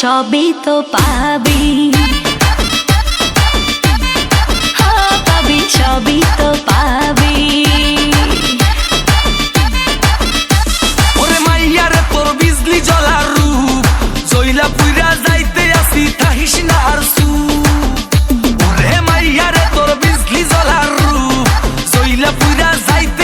সবই তো পাবি। পাবি, সবই তো পাবি। ওরে মাইয়ারে তোর বিজলি জ্বলার রূপ। পুইরা যাইতে আসি তাহিস না ওরে মাইয়ারে তোর বিজলি রূপ। পুইরা যাইতে